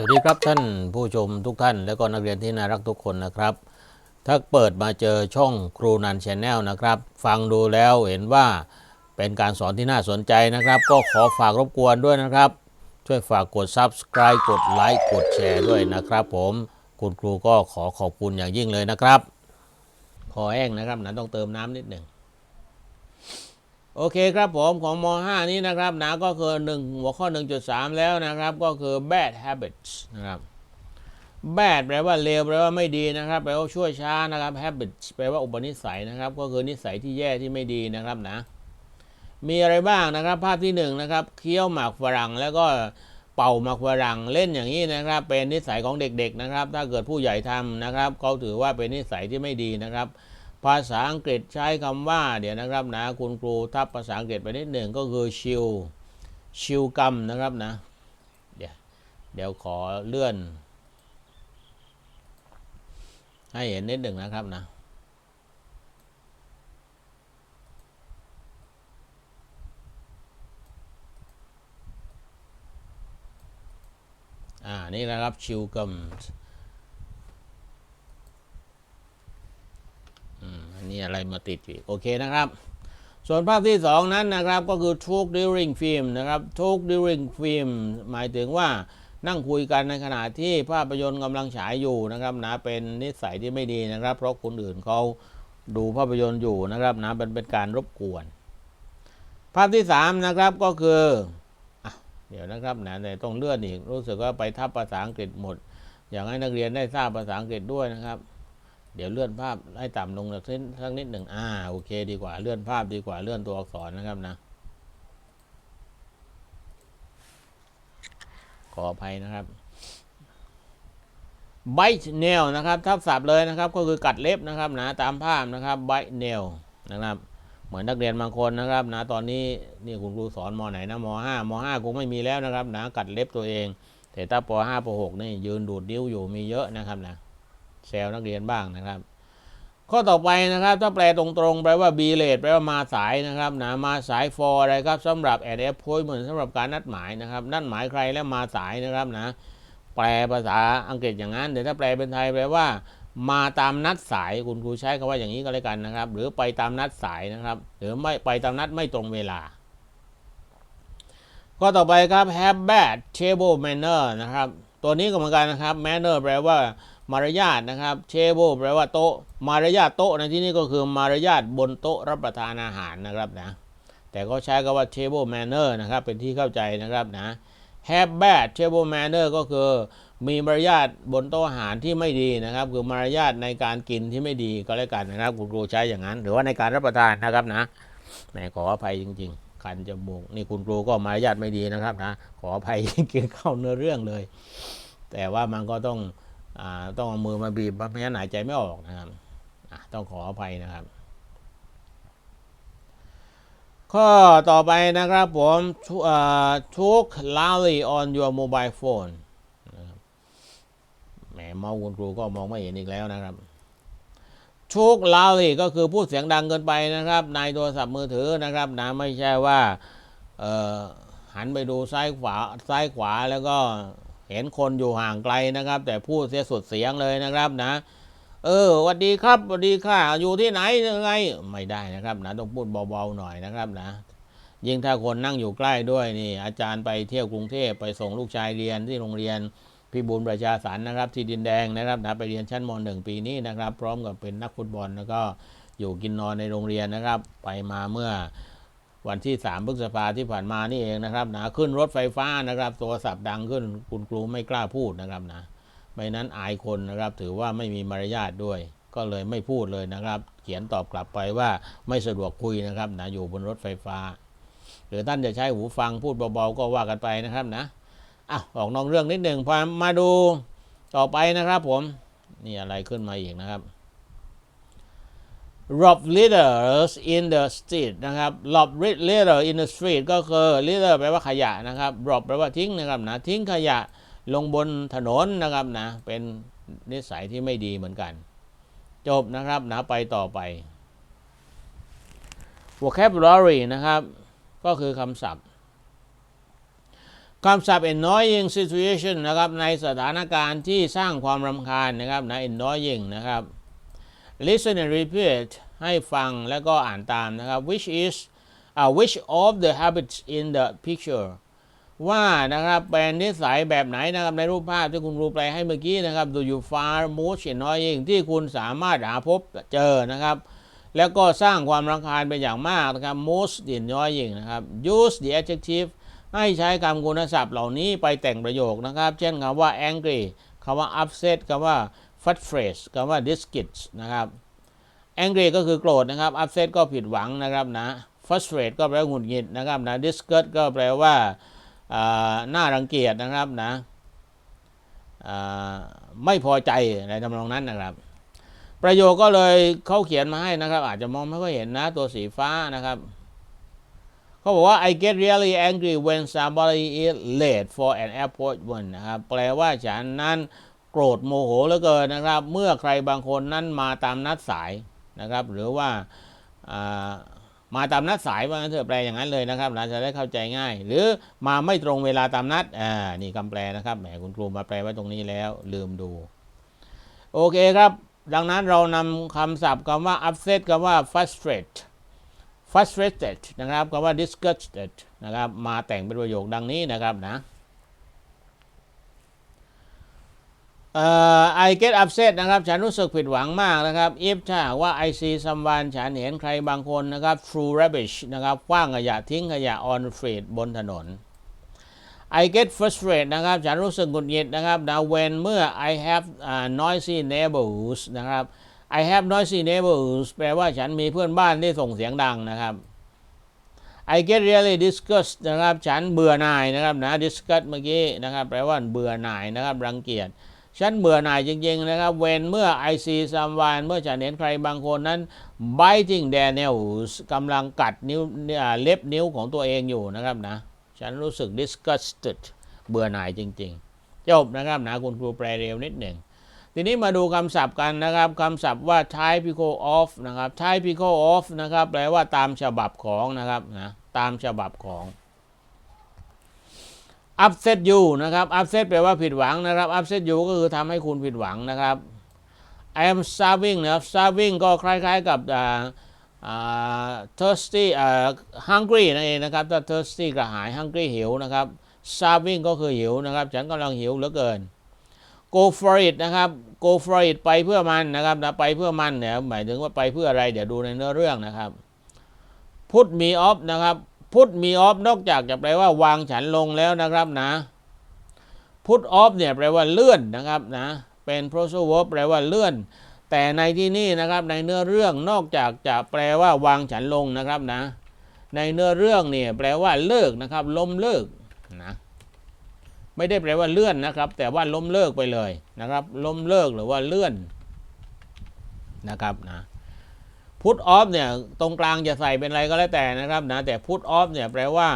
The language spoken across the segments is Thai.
สวัสดีครับท่านผู้ชมทุกท่าน และก็นักเรียนที่น่ารักทุกคนนะครับ ถ้าเปิดมาเจอช่องครูนันชแนลนะครับ ฟังดูแล้วเห็นว่าเป็นการสอนที่น่าสนใจนะครับ ก็ขอฝากรบกวนด้วยนะครับ ช่วยฝากกด Subscribe กดไลค์กดแชร์ด้วยนะครับ ผมคุณครูก็ขอขอบคุณอย่างยิ่งเลยนะครับขอแห้งนะครับนะต้องเติมน้ำนิดหนึ่ง โอเคครับผมของม .5 นี้นะครับนะก็คือ 1 หัวข้อ 1.3 แล้วนะครับ ก็คือ bad habits นะครับ bad แปลว่าเลวแปลว่าไม่ดีนะครับแปลว่าชั่วช้านะครับ habits แปลว่าอุปนิสัยนะครับ ก็คือนิสัยที่แย่ที่ไม่ดีนะครับนะ มีอะไรบ้างนะครับ ภาพที่หนึ่งนะครับเคี้ยวหมากฝรั่งแล้วก็เป่าหมากฝรั่งเล่นอย่างนี้นะครับ เป็นนิสัยของเด็กๆนะครับ ถ้าเกิดผู้ใหญ่ทำนะครับเขาถือว่าเป็นนิสัยที่ไม่ดีนะครับ ภาษาอังกฤษใช้คำว่า เดี๋ยวนะครับนะคุณครูทับภาษาอังกฤษไปนิดหนึ่งก็คือชิลชิลกรรมนะครับนะ เดี๋ยวเดี๋ยวขอเลื่อน ให้เห็นนิดหนึ่งนะครับนะอ่านี่นะครับชิลกัมอืม อันนี้อะไรมาติดอีกโอเคนะครับ ส่วนภาพที่สองนั้นนะครับก็คือ talk during film นะครับ talk during film หมายถึงว่านั่งคุยกันในขณะที่ภาพยนตร์กำลังฉายอยู่นะครับนะเป็นนิสัยที่ไม่ดีนะครับ เพราะคนอื่นเขาดูภาพยนตร์อยู่นะครับนะเป็นเป็นการรบกวน ภาพที่สามนะครับก็คืออเดี๋ยวนะครับนะแต่ต้องเลื่อนอีกรู้สึกว่าไปทับภาษาอังกฤษหมด อยากให้นักเรียนได้ทราบภาษาอังกฤษด้วยนะครับ เดี๋ยวเลื่อนภาพให้ต่ำลงสักนิดสักนิดหนึ่งอ่าโอเค ดีกว่าเลื่อนภาพดีกว่าเลื่อนตัวอักษรนะครับนะ ขออภัยนะครับ bite nail นะครับทับศัพท์เลยนะครับ ก็คือกัดเล็บนะครับนะตามภาพนะครับ bite nail นะครับ เหมือนนักเรียนบางคนนะครับนะตอนนี้นี่คุณครูสอนมไหนนะมห้ามห้าคงไม่มีแล้วนะครับนะกัดเล็บตัวเอง แต่ถ้าปห้าปหกนี่ยืนดูดนิ้วอยู่มีเยอะนะครับนะ แซวนักเรียนบ้างนะครับ ข้อต่อไปนะครับ ถ้าแปลตรงๆ แปลว่า be late แปลว่ามาสายนะครับนะมาสาย for อะไรครับสำหรับ an appointment สำหรับการนัดหมายนะครับ นัดหมายใครแล้วมาสายนะครับนะแปลภาษาอังกฤษอย่างนั้นแต่ถ้าแปลเป็นไทยแปลว่า มาตามนัดสายคุณครูใช้คำว่าอย่างนี้ก็แล้วกันนะครับ หรือไปตามนัดสายนะครับ หรือไม่ไปตามนัดไม่ตรงเวลาข้อต่อไปครับ have bad table manner นะครับ ตัวนี้ก็เหมือนกันนะครับ manner แปลว่า มารยาทนะครับ table แปลว่าโต๊ะ มารยาทโต๊ะในที่นี้ก็คือมารยาทบนโต๊ะรับประทานอาหารนะครับนะ แต่ก็ใช้คำว่า table manner นะครับ เป็นที่เข้าใจนะครับนะ have bad table manner ก็คือมีมารยาทบนโต๊ะอาหารที่ไม่ดีนะครับ คือมารยาทในการกินที่ไม่ดีก็แล้วกันนะครับคุณครูใช้อย่างนั้น หรือว่าในการรับประทานนะครับนะแหมขออภัยจริง ๆ คันจมูกนี่คุณครูก็มารยาทไม่ดีนะครับนะขออภัยจริงๆเข้าเนื้อเรื่องเลย แต่ว่ามันก็ต้อง ต้องเอามือมาบีบเพราะงั้นหายใจไม่ออกนะครับต้องขออภัยนะครับ ข้อต่อไปนะครับผมทุก loudly on your mobile phone นแหมเมาคุณครูก็มองไม่เห็นอีกแล้วนะครับทุก loudly ก็คือพูดเสียงดังเกินไปนะครับ ในโทรศัพท์มือถือนะครับนะไม่ใช่ว่าหันไปดูซ้ายขวาซ้ายขวาแล้วก็ เห็นคนอยู่ห่างไกลนะครับ แต่พูดเสียสุดเสียงเลยนะครับนะ เออสวัสดีครับสวัสดีค่ะ อยู่ที่ไหนยังไงไม่ได้นะครับนะต้องพูดเบาๆหน่อยนะครับนะ ยิ่งถ้าคนนั่งอยู่ใกล้ด้วยนี่ อาจารย์ไปเที่ยวกรุงเทพไปส่งลูกชายเรียนที่โรงเรียนพิบูลประชาสรรนะครับ ที่ดินแดงนะครับนะไปเรียนชั้นม .1 ปีนี้นะครับ พร้อมกับเป็นนักฟุตบอลแล้วก็อยู่กินนอนในโรงเรียนนะครับ ไปมาเมื่อ วันที่3พฤษภาที่ผ่านมานี่เองนะครับนะขึ้นรถไฟฟ้านะครับโทรศัพท์ดังขึ้นคุณครูไม่กล้าพูดนะครับนะไม่นั้นอายคนนะครับถือว่าไม่มีมารยาทด้วย ก็เลยไม่พูดเลยนะครับ เขียนตอบกลับไปว่าไม่สะดวกคุยนะครับนะอยู่บนรถไฟฟ้า หรือท่านจะใช้หูฟังพูดเบาๆก็ว่ากันไปนะครับนะอะออกนอกเรื่องนิดหนึ่งพามาดูต่อไปนะครับ ผมนี่อะไรขึ้นมาอีกนะครับ rob litters in the street นะครับ rob litter in the street ก็คือ litter แปลว่าขยะนะครับ rob แปลว่าทิ้งนะครับนะทิ้งขยะลงบนถนนนะครับนะเป็นนิสัยที่ไม่ดีเหมือนกัน จบนะครับนะไปต่อไป vocabulary นะครับ ก็คือคำศัพท์คำศัพท์ annoying situation นะครับ ในสถานการณ์ที่สร้างความรำคาญนะครับนะ annoying นะครับ listen and repeat ให้ฟังแล้วก็อ่านตามนะครับ which is uh, which of the habits in the picture ว่านะครับเป็นนิสัยแบบไหนนะครับในรูปภาพที่คุณรูปแปลให้เมื่อกี้นะครับ do you find most annoying ที่คุณสามารถหาพบเจอนะครับ แล้วก็สร้างความรำคาญเป็นอย่างมากนะครับ most annoying นะครับ use the adjective ให้ใช้คำคุณศัพท์เหล่านี้ไปแต่งประโยคนะครับ เช่นคำว่า angry คำว่า upset คำว่า frustrate คำว่า disgust นะครับ angry ก็คือโกรธนะครับ upset ก็ผิดหวังนะครับนะ frustrate ก็แปลว่าหงุดหงิดนะครับนะ disgust ก็แปลว่าอ่าน่ารังเกียจนะครับนะไม่พอใจในทำนองนั้นนะครับ ประโยคก็เลยเขาเขียนมาให้นะครับ อาจจะมองไม่ค่อยเห็นนะตัวสีฟ้านะครับเขาบอกว่า I get really angry when somebody is late for an appointment นะครับแปลว่าฉันนั้น รธโมโหเหลือเกินนะครับ เมื่อใครบางคนนั้นมาตามนัดสายนะครับ หรือว่าามาตามนัดสายว่างั้นเถอะแปลอย่างนั้นเลยนะครับเราจะได้เข้าใจง่าย หรือมาไม่ตรงเวลาตามนัดอ่านี่คำแปลนะครับแหมคุณครูมาแปลไว้ตรงนี้แล้ว ลืมดู โอเคครับ ดังนั้นเรานำคำศัพท์คำว่า upset คำว่า frustrate frustrated นะครับคำว่า disgusted นะครับ มาแต่งเป็นประโยคดังนี้นะครับนะ เอ่อ I get upset นะครับ ฉันรู้สึกผิดหวังมากนะครับ if ถ้าว่า I see someone ฉันเห็นใครบางคนนะครับ through rubbish นะครับคว้างขยะทิ้งขยะ on the street บนถนน I get frustrated นะครับ ฉันรู้สึกหงุดหงิดนะครับนะ when เมื่อ I have uh, noisy neighbors นะครับ I have noisy neighbors แปลว่าฉันมีเพื่อนบ้านที่ส่งเสียงดังนะครับ I get really disgust นะครับ ฉันเบื่อหน่ายนะครับนะ disgust เมื่อกี้นะครับ แปลว่าเบื่อหน่ายนะครับ รังเกียจ ฉันเบื่อหน่ายจริงๆนะครับ when เมื่อ I see someone เมื่อฉันเห็นใครบางคนนั้น biting their nails กำลังกัดนิ้วเล็บนิ้วของตัวเองอยู่นะครับนะ ฉันรู้สึก disgusted เบื่อหน่ายจริงๆ จบนะครับนะคุณครูแปลเร็วนิดหนึ่ง ทีนี้มาดูคำศัพท์กันนะครับคำศัพท์ว่า typical of นะครับ typical of นะครับ แปลว่าตามฉบับของนะครับนะ ตามฉบับของ upset you นะครับ upset แปลว่าผิดหวังนะครับ upset you ก็คือทำให้คุณผิดหวังนะครับ I am starving นะครับ starving ก็คล้ายๆกับอ่า thirsty อ่า hungry นั่นเองนะครับถ้า thirsty กระหาย hungry หิวนะครับ starving ก็คือหิวนะครับ ฉันกำลังหิวเหลือเกิน go for it นะครับ go for it ไปเพื่อมันนะครับนะไปเพื่อมันเนี่ยหมายถึงว่าไปเพื่ออะไร เดี๋ยวดูในเนื้อเรื่องนะครับ put me off นะครับ put me off นอกจากจะแปลว่าวางฉันลงแล้วนะครับนะ put off เนี่ยแปลว่าเลื่อนนะครับนะ เป็น phrasal verb แปลว่าเลื่อน แต่ในที่นี่นะครับในเนื้อเรื่องนอกจากจะแปลว่าวางฉันลงนะครับนะ ในเนื้อเรื่องเนี่ยแปลว่าเลิกนะครับ ล้มเลิกนะไม่ได้แปลว่าเลื่อนนะครับ แต่ว่าล้มเลิกไปเลยนะครับ ล้มเลิกหรือว่าเลื่อนนะครับนะ พุทออฟเนี่ยตรงกลางจะใส่เป็นอะไรก็แล้วแต่นะครับนะแต่พุทออฟเนี่ยแปลว่า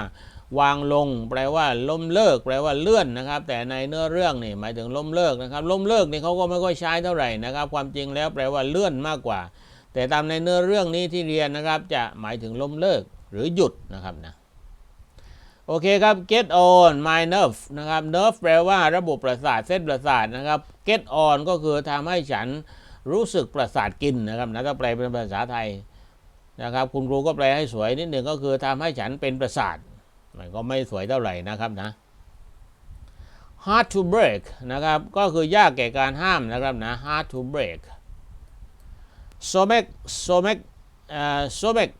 วางลง แปลว่าล้มเลิก แปลว่าเลื่อนนะครับ แต่ในเนื้อเรื่องนี่หมายถึงล้มเลิกนะครับล้มเลิกนี่เขาก็ไม่ค่อยใช้เท่าไหร่นะครับ ความจริงแล้วแปลว่าเลื่อนมากกว่า แต่ตามในเนื้อเรื่องนี้ที่เรียนนะครับ จะหมายถึงล้มเลิกหรือหยุดนะครับนะโอเคครับ get on my nerve นะครับ nerve แปลว่าระบบประสาทเส้นประสาทนะครับ get on ก็คือทำให้ฉัน รู้สึกประสาทกินนะครับนะถ้าแปลเป็นภาษาไทยนะครับ คุณครูก็แปลให้สวยนิดหนึ่งก็คือทำให้ฉันเป็นประสาทมันก็ไม่สวยเท่าไหร่นะครับนะ hard to break นะครับ ก็คือยากแก่การห้ามนะครับนะ hard to break stomach stomach เอ่อ stomach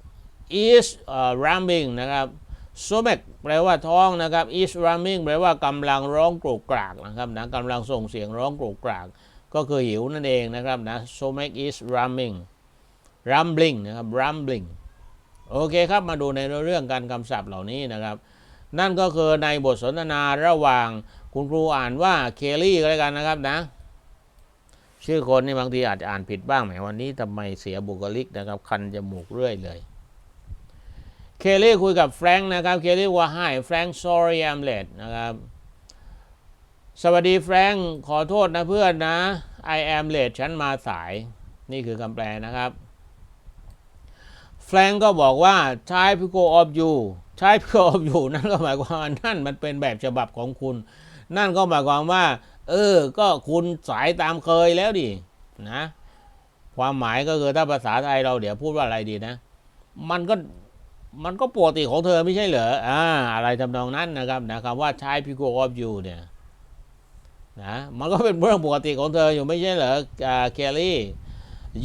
is เอ่อ rumbling นะครับ stomach แปลว่าท้องนะครับ is rumbling แปลว่ากำลังร้องกรกกรากนะครับนะกำลังส่งเสียงร้องกรกกราก ก็คือหิวนั่นเองนะครับนะ stomach is rumbling rumbling นะครับ rumbling โอเคครับมาดูในเรื่องการคำศัพท์เหล่านี้นะครับ นั่นก็คือในบทสนทนาระหว่างคุณครูอ่านว่าเคลลี่ก็แล้วกันนะครับนะ ชื่อคนนี่บางทีอาจจะอ่านผิดบ้างแหมวันนี้ทำไมเสียบุคลิกนะครับ คันจมูกเรื่อยเลยเคลลี่คุยกับแฟรงค์นะครับเคลลี่ว่า hi Frank sorry I'm late นะครับ สวัสดีแฟรงค์ขอโทษนะเพื่อนนะ I am late ฉันมาสาย นี่คือคำแปลนะครับ แฟรงก์ก็บอกว่า typical of you typical of you นั่นก็หมายความว่านั่นมันเป็นแบบฉบับของคุณ นั่นก็หมายความว่า เออ ก็คุณสายตามเคยแล้วดินะ ความหมายก็คือถ้าภาษาไทยเราเดี๋ยวพูดว่าอะไรดีนะ มันก็มันก็ปกติของเธอไม่ใช่เหรออ่าอะไรทำนองนั้นนะครับนะคำว่า typical of you เนี่ย นะมันก็เป็นเรื่องปกติของเธออยู่ไม่ใช่เหรออ่าเคลลี่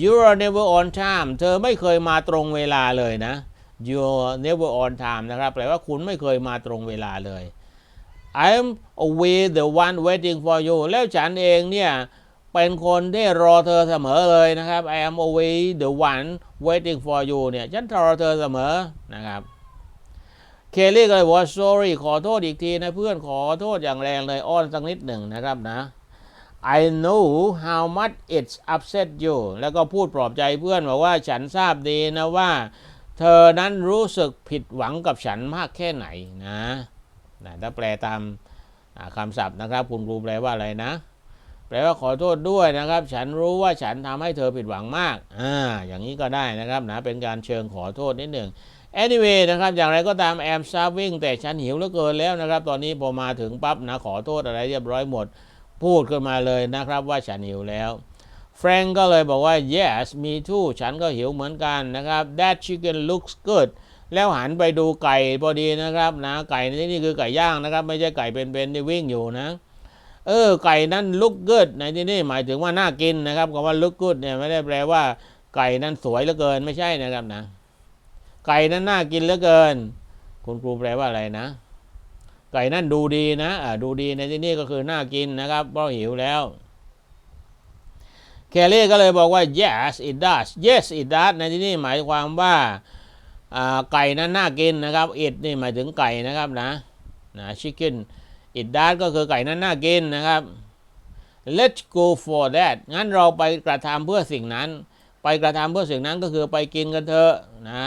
you are never on time เธอไม่เคยมาตรงเวลาเลยนะ you are never on time นะครับแปลว่าคุณไม่เคยมาตรงเวลาเลย I'm away the one waiting for you แล้วฉันเองเนี่ยเป็นคนที่รอเธอเสมอเลยนะครับ I am away the one waiting for you เนี่ยฉันรอเธอเสมอนะครับ เคลลี่ก็เลยบอกว่า sorry ขอโทษอีกทีนะเพื่อนขอโทษอย่างแรงเลยอ้อนสักนิดหนึ่งนะครับนะ I know how much it's upset you แล้วก็พูดปลอบใจเพื่อนบอกว่าฉันทราบดีนะว่า เธอนั้นรู้สึกผิดหวังกับฉันมากแค่ไหนนะนะถ้าแปลตามคำศัพท์นะครับ คุณครูแปลว่าอะไรนะ แปลว่าขอโทษด้วยนะครับ ฉันรู้ว่าฉันทำให้เธอผิดหวังมากอ่าอย่างนี้ก็ได้นะครับนะเป็นการเชิงขอโทษนิดหนึ่ง anyway นะครับอย่างไรก็ตาม I'm starving แต่ฉันหิวเหลือเกินแล้วนะครับ ตอนนี้พอมาถึงปั๊บนะขอโทษอะไรเรียบร้อยหมด พูดขึ้นมาเลยนะครับว่าฉันหิวแล้วแฟรงก์ก็เลยบอกว่า yes me too ฉันก็หิวเหมือนกันนะครับ that chicken looks good แล้วหันไปดูไก่พอดีนะครับนะไก่ในที่นี่คือไก่ย่างนะครับ ไม่ใช่ไก่เป็นๆที่วิ่งอยู่นะ เออไก่นั้น look good ในที่นี่หมายถึงว่าน่ากินนะครับคำว่า look good เนี่ยไม่ได้แปลว่าไก่นั้นสวยเหลือเกินไม่ใช่นะครับนะ ไก่นั้นน่ากินเหลือเกิน คุณครูแปลว่าอะไรนะ ไก่นั่นดูดีนะอ่าดูดีในที่นี่ก็คือน่ากินนะครับเพราะหิวแล้วแคลรี่ก็เลยบอกว่า yes it does yes it does ในที่นี่หมายความว่าไก่นั้นน่ากินนะครับ it นี่หมายถึงไก่นะครับนะนะ chicken it does ก็คือไก่นั้นน่ากินนะครับ let's go for that งั้นเราไปกระทำเพื่อสิ่งนั้น ไปกระทำเพื่อสิ่งนั้นก็คือไปกินกันเถอะนะ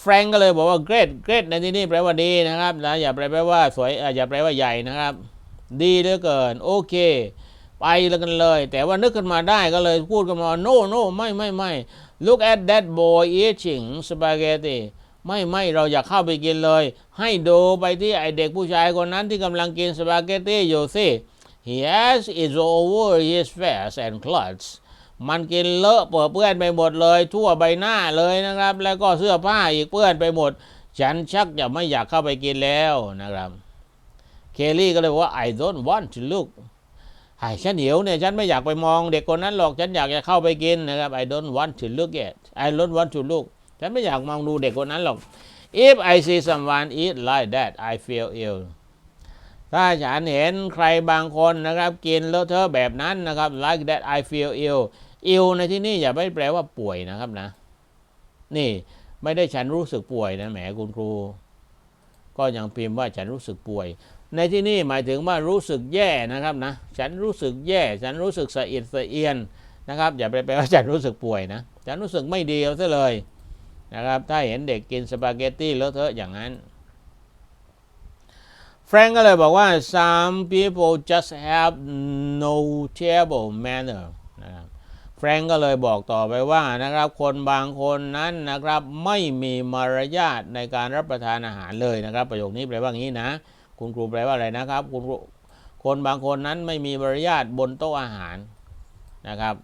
แฟรงก์ก็เลยบอกว่า great great ในที่นี่แปลว่าดีนะครับนะอย่าแปลว่าสวยอย่าแปลว่าใหญ่นะครับ ดีเหลือเกิน โอเค ไปแล้วกันเลย แต่ว่านึกขึ้นมาได้ก็เลยพูดกันมา no no ไม่ไม่ไม่ look at that boy eating spaghetti ไม่ไม่เราอยากเข้าไปกินเลย ให้ดูไปที่ไอเด็กผู้ชายคนนั้นที่กำลังกินสปาเกตตี้อยู่สิ he has it over his face and clothes มันกินเลอะเปื้อนเปื้อนไปหมดเลย ทั่วใบหน้าเลยนะครับ แล้วก็เสื้อผ้าอีกเปื้อนไปหมด ฉันชักจะไม่อยากเข้าไปกินแล้วนะครับ เคลลี่ก็เลยบอกว่า I don't want to look ไอ้ฉันหิวเนี่ยฉันไม่อยากไปมองเด็กคนนั้นหรอกฉันอยากจะเข้าไปกินนะครับ I don't want to look at I don't want to look ฉันไม่อยากมองดูเด็กคนนั้นหรอก If I see someone eat like that I feel ill ถ้าฉันเห็นใครบางคนนะครับ กินเลอะเทอะแบบนั้นนะครับ like that I feel ill ill ในที่นี่อย่าไม่แปลว่าป่วยนะครับนะ นี่ไม่ได้ฉันรู้สึกป่วยนะแหมคุณครู ก็ยังพิมพ์ว่าฉันรู้สึกป่วย ในที่นี่หมายถึงว่ารู้สึกแย่นะครับนะ ฉันรู้สึกแย่ ฉันรู้สึกสะอิดสะเอียนนะครับ อย่าไปแปลว่าฉันรู้สึกป่วยนะ ฉันรู้สึกไม่ดีเอาซะเลยนะครับ ถ้าเห็นเด็กกินสปาเกตตี้เลอะเทอะอย่างนั้น แฟรงก์ก็เลยบอกว่า some people just have no table manner นะครับแฟรงก์ก็เลยบอกต่อไปว่านะครับ คนบางคนนั้นนะครับไม่มีมารยาทในการรับประทานอาหารเลยนะครับ ประโยคนี้แปลว่างี้นะ คุณครูแปลว่าอะไรนะครับ คุณครูคนบางคนนั้นไม่มีมารยาทบนโต๊ะอาหารนะครับ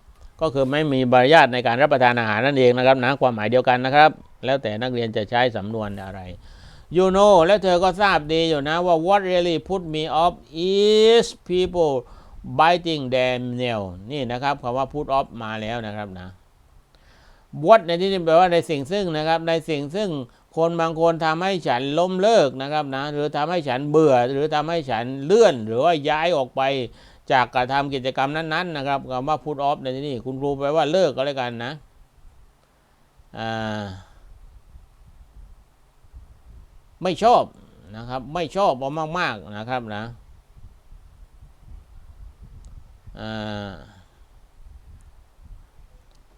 ก็คือไม่มีมารยาทในการรับประทานอาหารนั่นเองนะครับนะความหมายเดียวกันนะครับ แล้วแต่นักเรียนจะใช้สำนวนอะไร you know และเธอก็ทราบดีอยู่นะว่า what really put me off is people biting their nail นี่นะครับคำว่า put off มาแล้วนะครับนะ what ในที่นี้แปลว่าในสิ่งซึ่งนะครับในสิ่งซึ่งคนบางคนทำให้ฉันล้มเลิกนะครับนะหรือทำให้ฉันเบื่อ หรือทำให้ฉันเลื่อน หรือว่าย้ายออกไปจากการทำกิจกรรมนั้นๆนะครับคำว่า put off ในที่นี้คุณครูแปลว่าเลิกก็แล้วกันนะอ่า ไม่ชอบนะครับ ไม่ชอบเอามากๆนะครับนะ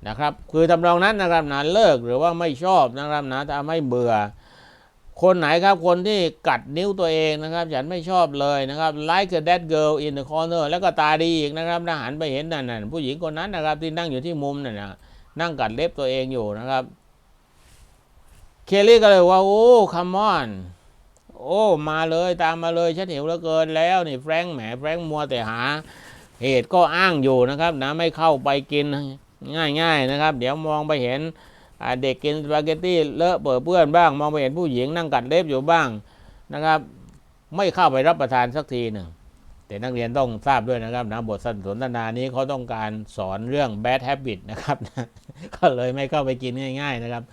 นะครับ คือทำนองนั้นนะครับนะเลิกหรือว่าไม่ชอบนะครับนะทำให้เบื่อ คนไหนครับคนที่กัดนิ้วตัวเองนะครับ ฉันไม่ชอบเลยนะครับ like that girl in the corner แล้วก็ตาดีอีกนะครับนะหันไปเห็นนั่นๆผู้หญิงคนนั้นนะครับที่นั่งอยู่ที่มุมนั่นนะนั่งกัดเล็บตัวเองอยู่นะครับ เคลลี่ก็เลยว่า โอ้คัมมอน โอ้ มาเลยตามมาเลย ฉันหิวเหลือเกินแล้วนี่แฟรงค์แหมแฟรงค์มัวแต่หา เหตุก็อ้างอยู่นะครับนะไม่เข้าไปกินง่าย ๆนะครับ เดี๋ยวมองไปเห็นเด็กกินสปาเกตตี้เลอะเปื้อนเปื้อนบ้าง มองไปเห็นผู้หญิงนั่งกัดเล็บอยู่บ้างนะครับ ไม่เข้าไปรับประทานสักทีหนึ่งแต่นักเรียนต้องทราบด้วยนะครับนะบทสนทนานี้เขาต้องการสอนเรื่อง bad habit นะครับ ก็เลยไม่เข้าไปกินง่าย ๆ นะครับ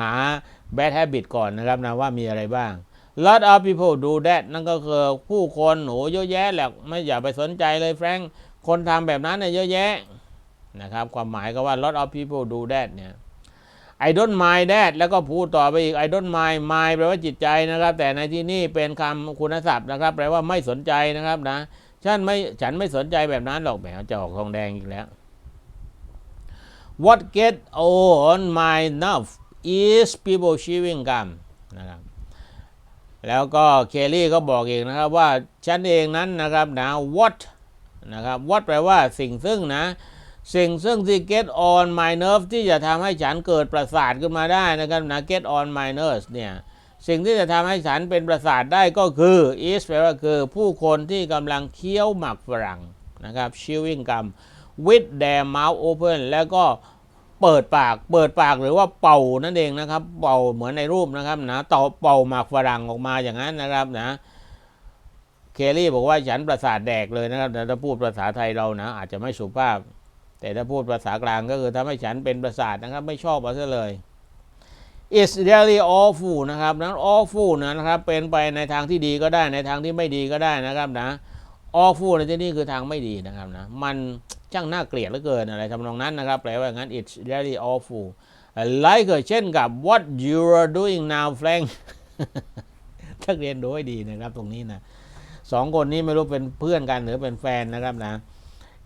หา bad habit ก่อนนะครับนะว่ามีอะไรบ้าง lot of people do that นั่นก็คือผู้คนโหเยอะแยะแหละไม่อย่าไปสนใจเลยแฟรงค์คนทำแบบนั้นเนี่ยเยอะแยะนะครับความหมายก็ว่า lot of people do that เนี่ย I don't mind that แล้วก็พูดต่อไปอีก I don't mind mind แปลว่าจิตใจนะครับ แต่ในที่นี่เป็นคำคุณศัพท์นะครับ แปลว่าไม่สนใจนะครับนะฉันไม่ฉันไม่สนใจแบบนั้นหรอกแหมจะออกทองแดงอีกแล้ว What get on my nerve is people chewing gum นะครับแล้วก็เคลลี่ก็บอกอีกนะครับว่าฉันเองนั้นนะครับนะ what นะครับ what แปลว่าสิ่งซึ่งนะ สิ่งซึ่งที่ get on my nerve ที่จะทำให้ฉันเกิดประสาทขึ้นมาได้นะครับนะ get on my nerves เนี่ยสิ่งที่จะทำให้ฉันเป็นประสาทได้ก็คือ is แปลว่าคือผู้คนที่กำลังเคี้ยวหมักฝรั่งนะครับ chewing gum with their mouth open แล้วก็ เปิดปาก เปิดปากหรือว่าเป่านั่นเองนะครับ เป่าเหมือนในรูปนะครับนะต่อเป่าหมากฝรั่งออกมาอย่างนั้นนะครับนะ เคลลี่บอกว่าฉันประสาทแดกเลยนะครับแต่ถ้าพูดภาษาไทยเรานะ อาจจะไม่สุภาพ แต่ถ้าพูดภาษากลางก็คือทำให้ฉันเป็นประสาทนะครับ ไม่ชอบเอาซะเลย it's really awful นะครับนั้น awful นะครับ เป็นไปในทางที่ดีก็ได้ในทางที่ไม่ดีก็ได้นะครับนะ awful ในที่นี้คือทางไม่ดีนะครับนะมันช่างน่าเกลียดเหลือเกินอะไรทำนองนั้นนะครับ แปลว่าอย่างนั้น it's really awful like เช่นกับ what you are doing now Frank ทักเรียนดูให้ดีนะครับตรงนี้นะสองคนนี้ไม่รู้เป็นเพื่อนกันหรือเป็นแฟนนะครับนะ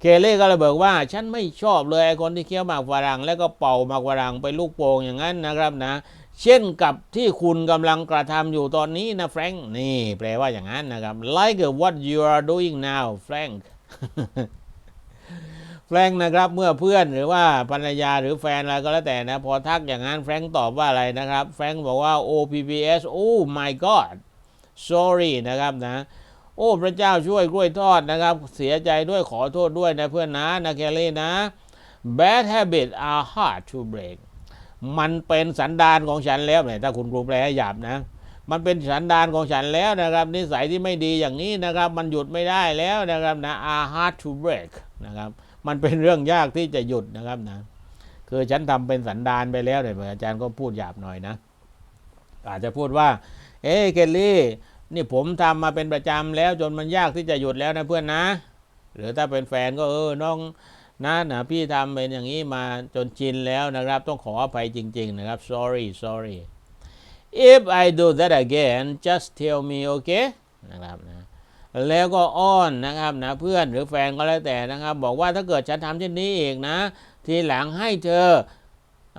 เคลลี่ก็เลยบอกว่า ฉันไม่ชอบเลยไอ้คนที่เคี้ยวหมากฝรั่งแล้วก็เป่าหมากฝรั่งไปลูกโป่งอย่างนั้นนะครับนะ เช่นกับที่คุณกำลังกระทำอยู่ตอนนี้นะแฟรงค์นี่ แปลว่าอย่างนั้นนะครับ like what you are doing now Frank แฟรงค์นะครับเมื่อเพื่อนหรือว่าภรรยาหรือแฟนอะไรก็แล้วแต่นะ พอทักอย่างนั้นแฟรงค์ตอบว่าอะไรนะครับ แฟรงค์บอกว่า OPPS oh my god sorry นะครับนะ โอ้พระเจ้าช่วยกล้วยทอดนะครับ เสียใจด้วยขอโทษด้วยนะเพื่อนนะนะแคลรี่นะ bad habits are hard to break มันเป็นสันดานของฉันแล้วเนี่ยถ้าคุณครูแปลหยาบนะ มันเป็นสันดานของฉันแล้วนะครับ นิสัยที่ไม่ดีอย่างนี้นะครับ มันหยุดไม่ได้แล้วนะครับนะ are hard to break นะครับ มันเป็นเรื่องยากที่จะหยุดนะครับนะคือฉันทำเป็นสันดานไปแล้วเนี่ยอาจารย์ก็พูดหยาบหน่อยนะ อาจจะพูดว่า เอ้เคลลี่นี่ผมทำมาเป็นประจำแล้วจนมันยากที่จะหยุดแล้วนะเพื่อนนะ หรือถ้าเป็นแฟนก็เออน้อง นะนะพี่ทำเป็นอย่างนี้มาจนชินแล้วนะครับ ต้องขออภัยจริง ๆ นะครับ sorry sorry if I do that again just tell me okay นะครับนะแล้วก็อ้อนนะครับนะเพื่อนหรือแฟนก็แล้วแต่นะครับ บอกว่าถ้าเกิดฉันทำเช่นนี้อีกนะ ทีหลังให้เธอ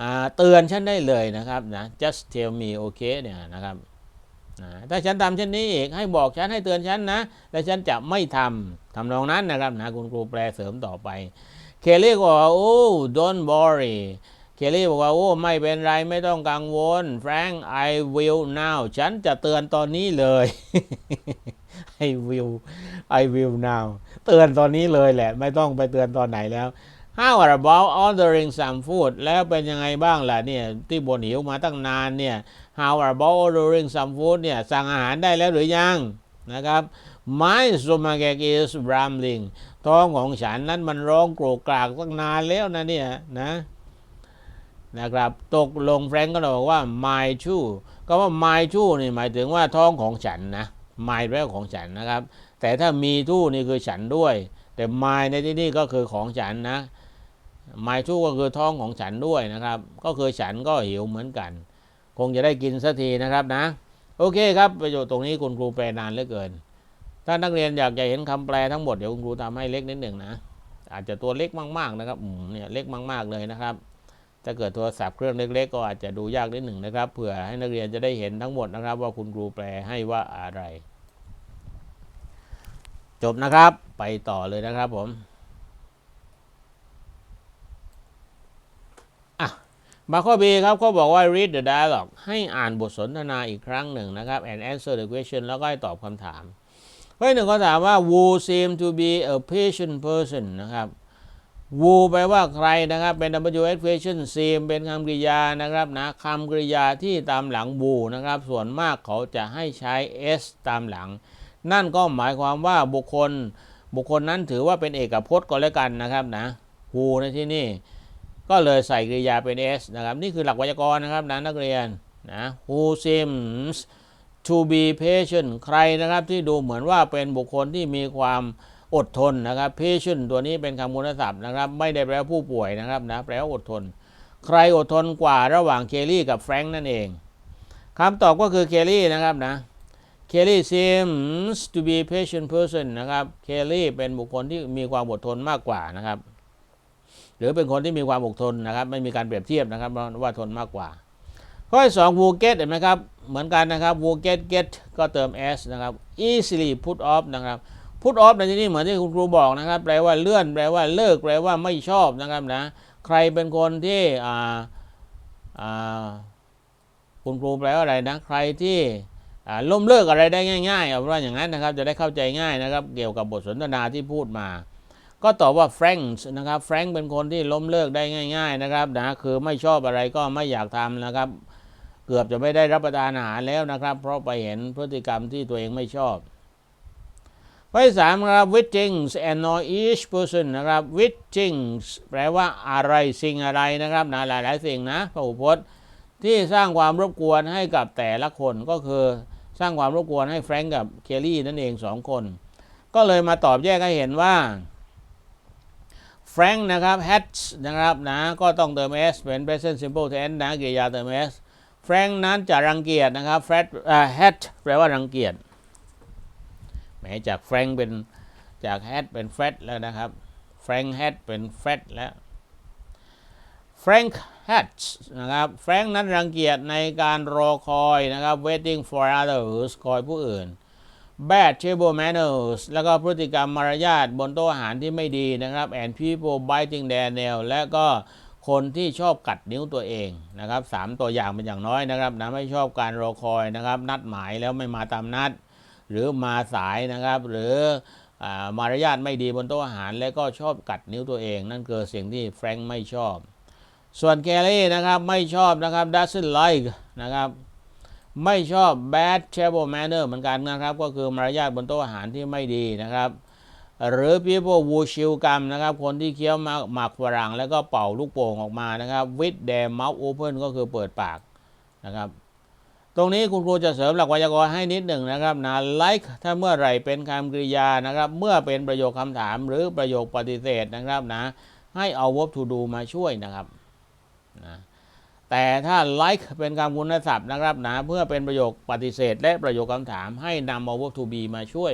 อเตือนฉันได้เลยนะครับนะ just tell me okay เนี่ยนะครับนะถ้าฉันทำเช่นนี้อีกให้บอกฉันให้เตือนฉันนะ และฉันจะไม่ทำทำนองนั้นนะครับนะคุณครูแปลเสริมต่อไป เคลลี่ก็บอกว่าโอ้ don't worry เคลลี่บอกว่าโอ้ไม่เป็นไรไม่ต้องกังวล Frank I will now ฉันจะเตือนตอนนี้เลย I will I will now เตือนตอนนี้เลยแหละ ไม่ต้องไปเตือนตอนไหนแล้ว How about ordering some food แล้วเป็นยังไงบ้างล่ะเนี่ยที่บนหิวมาตั้งนานเนี่ย How about ordering some food เนี่ยสั่งอาหารได้แล้วหรือยังนะครับ My stomach is rumbling ท้องของฉันนั้นมันร้องโกรกกรากตั้งนานแล้วนะเนี่ยนะนะครับ ตกลงแฟรงก์ก็บอกว่า my too ก็ว่า my too นี่หมายถึงว่าท้องของฉันนะ my แปลว่าของฉันนะครับ แต่ถ้ามี too นี่คือฉันด้วย แต่ my ในที่นี้ก็คือของฉันนะ my too ก็คือท้องของฉันด้วยนะครับ ก็คือฉันก็หิวเหมือนกัน คงจะได้กินสักทีนะครับนะ โอเคครับ ประโยชน์ตรงนี้คุณครูแปลนานเหลือเกิน ถ้านักเรียนอยากจะเห็นคำแปลทั้งหมดเดี๋ยวคุณครูทำให้เล็กนิดหนึ่งนะ อาจจะตัวเล็กมากๆนะครับอืมเนี่ยเล็กมากๆเลยนะครับถ้าเกิดโทรศัพท์เครื่องเล็ก ๆ ก็อาจจะดูยากนิดหนึ่งนะครับเผื่อให้นักเรียนจะได้เห็นทั้งหมดนะครับ ว่าคุณครูแปลให้ว่าอะไร จบนะครับไปต่อเลยนะครับผมมาข้อ B ครับเขาบอกว่า read the dialogue ให้อ่านบทสนทนาอีกครั้งหนึ่งนะครับ and answer the question แล้วก็ให้ตอบคำถาม ข้อที่หนึ่งเขาถามว่า Wu seem to be a patient person นะครับ Wu แปลว่าใครนะครับ เป็น WH question seem เป็นคำกริยานะครับนะคำกริยาที่ตามหลัง Wu นะครับ ส่วนมากเขาจะให้ใช้ s ตามหลัง นั่นก็หมายความว่าบุคคล บุคคลนั้นถือว่าเป็นเอกพจน์ก็แล้วกันนะครับนะ Wu ในที่นี่ก็เลยใส่กริยาเป็น s นะครับ นี่คือหลักไวยากรณ์นะครับนะนักเรียนนะ who seems to be patient ใครนะครับที่ดูเหมือนว่าเป็นบุคคลที่มีความอดทนนะครับ patient ตัวนี้เป็นคำคุณศัพท์นะครับ ไม่ได้แปลว่าผู้ป่วยนะครับนะแปลว่าอดทน ใครอดทนกว่าระหว่างเคลลี่กับแฟรงค์นั่นเองคำตอบก็คือเคลลี่นะครับนะเคลลี่ seems to be patient person นะครับเคลลี่เป็นบุคคลที่มีความอดทนมากกว่านะครับ หรือเป็นคนที่มีความอดทนนะครับ ไม่มีการเปรียบเทียบนะครับว่าทนมากกว่า ข้อสอง will get เห็นไหมครับเหมือนกันนะครับ will get get ก็เติม s นะครับ easily put off นะครับ put off ในที่นี้เหมือนที่คุณครูบอกนะครับ แปลว่าเลื่อน แปลว่าเลิก แปลว่าไม่ชอบนะครับนะ ใครเป็นคนที่อ่าอ่าคุณครูแปลว่าอะไรนะ ใครที่อ่าล้มเลิกอะไรได้ง่าย ๆ เอาเป็นว่าอย่างนั้นนะครับ จะได้เข้าใจง่ายนะครับ เกี่ยวกับบทสนทนาที่พูดมา ก็ตอบว่า Frank นะครับ Frank เป็นคนที่ล้มเลิกได้ง่าย ๆ นะครับนะ คือไม่ชอบอะไรก็ไม่อยากทำนะครับ เกือบจะไม่ได้รับประทานอาหารแล้วนะครับ เพราะไปเห็นพฤติกรรมที่ตัวเองไม่ชอบข้อที่สามครับ with things annoy each person นะครับ with things แปลว่าอะไรสิ่งอะไรนะครับนะหลายๆสิ่งนะพหูพจน์ที่สร้างความรบกวนให้กับแต่ละคนก็คือสร้างความรบกวนให้แฟรงก์กับเคลลี่นั่นเองสองคน ก็เลยมาตอบแยกให้เห็นว่าแฟรงก์นะครับ had นะครับนะก็ต้องเติม s เป็น present simple tense นะกริยาเติม s แฟรงก์นั้นจะรังเกียจนะครับ Fred อ่า had แปลว่ารังเกียจแหมจากแฟรงก์เป็นจาก had เป็น Fred แล้วนะครับแฟรงก์ had เป็น Fred แล้วแฟรงก์ had นะครับแฟรงก์นั้นรังเกียจในการรอคอยนะครับ waiting for others คอยผู้อื่น bad table manners แล้วก็พฤติกรรมมารยาทบนโต๊ะอาหารที่ไม่ดีนะครับ and people biting their nail และก็ คนที่ชอบกัดนิ้วตัวเองนะครับสามตัวอย่างเป็นอย่างน้อยนะครับนะไม่ชอบการรอคอยนะครับ นัดหมายแล้วไม่มาตามนัด หรือมาสายนะครับ หรืออมารยาทไม่ดีบนโต๊ะอาหาร และก็ชอบกัดนิ้วตัวเอง นั่นคือสิ่งที่แฟรงค์ไม่ชอบ ส่วนแกลี่นะครับไม่ชอบนะครับ doesn't like นะครับไม่ชอบ bad table manner เหมือนกันนะครับ ก็คือมารยาทบนโต๊ะอาหารที่ไม่ดีนะครับ หรือ people who chew gum นะครับคนที่เคี้ยวมาหมากฝรั่งแล้วก็เป่าลูกโป่งออกมานะครับ with their mouth open ก็คือเปิดปากนะครับ ตรงนี้คุณครูจะเสริมหลักไวยากรณ์ให้นิดหนึ่งนะครับนะ like ถ้าเมื่อไหร่เป็นคำกริยานะครับ เมื่อเป็นประโยคคำถามหรือประโยคปฏิเสธนะครับนะให้เอา verb to do มาช่วยนะครับนะแต่ถ้า like เป็นคำคุณศัพท์นะครับนะเพื่อเป็นประโยคปฏิเสธ และประโยคคำถามให้นำเอา verb to be มาช่วย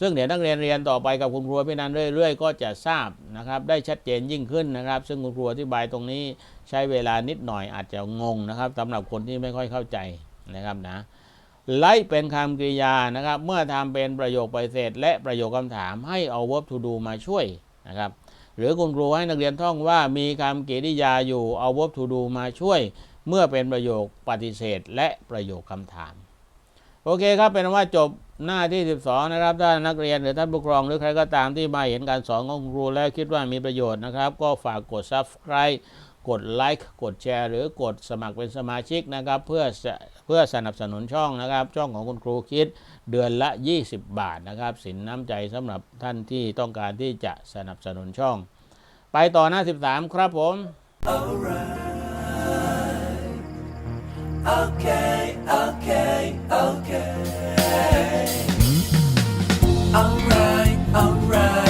ซึ่งเดี๋ยวนักเรียนเรียนต่อไปกับคุณครูพี่นันเรื่อย ๆ ก็จะทราบนะครับได้ชัดเจนยิ่งขึ้นนะครับ ซึ่งคุณครูอธิบายตรงนี้ใช้เวลานิดหน่อยอาจจะงงนะครับสำหรับคนที่ไม่ค่อยเข้าใจนะครับนะไลเป็นคำกริยานะครับ เมื่อทำเป็นประโยคปฏิเสธ และประโยคคำถามให้เอา verb to do มาช่วยนะครับหรือคุณครูให้นักเรียนท่องว่ามีคำกริยาอยู่เอา verb to do มาช่วย เมื่อเป็นประโยคปฏิเสธ และประโยคคำถาม โอเคครับเป็นว่าจบ หน้าที่ 12 นะครับ ถ้านักเรียนหรือท่านผู้ปกครองหรือใครก็ตามที่มาเห็นการสอนของครูแล้วคิดว่ามีประโยชน์นะครับ ก็ฝากกด subscribe กดไลค์กดแชร์หรือกดสมัครเป็นสมาชิกนะครับ เพื่อเพื่อสนับสนุนช่องนะครับ ช่องของคุณครูคิดเดือนละ 20 บาทนะครับ สินน้ำใจสำหรับท่านที่ต้องการที่จะสนับสนุนช่อง ไปต่อหน้า 13 ครับผม Okay. alright, alright.